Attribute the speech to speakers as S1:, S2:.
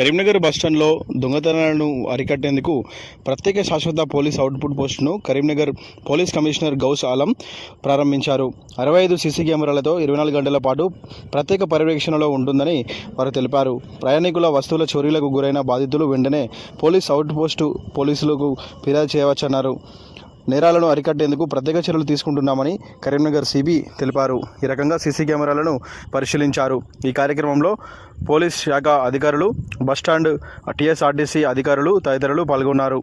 S1: కరీంనగర్ బస్టాండ్లో దొంగతనాలను అరికట్టేందుకు ప్రత్యేక శాశ్వత పోలీస్ అవుట్పుట్ పోస్టును కరీంనగర్ పోలీస్ కమిషనర్ గౌస్ ఆలం ప్రారంభించారు. అరవై ఐదు సీసీ కెమెరాలతో ఇరవై నాలుగు గంటల పాటు ప్రత్యేక పర్యవేక్షణలో ఉంటుందని వారు తెలిపారు. ప్రయాణికుల వస్తువుల చోరీలకు గురైన బాధితులు వెంటనే పోలీస్ అవుట్ పోస్టు పోలీసులకు ఫిర్యాదు చేయవచ్చన్నారు. నేరాలను అరికట్టేందుకు ప్రత్యేక చర్యలు తీసుకుంటున్నామని కరీంనగర్ సిబి తెలిపారు. ఈ రకంగా సీసీ కెమెరాలను పరిశీలించారు. ఈ కార్యక్రమంలో పోలీస్ శాఖ అధికారులు బస్టాండ్ టీఎస్ఆర్టీసీ అధికారులు తదితరులు పాల్గొన్నారు.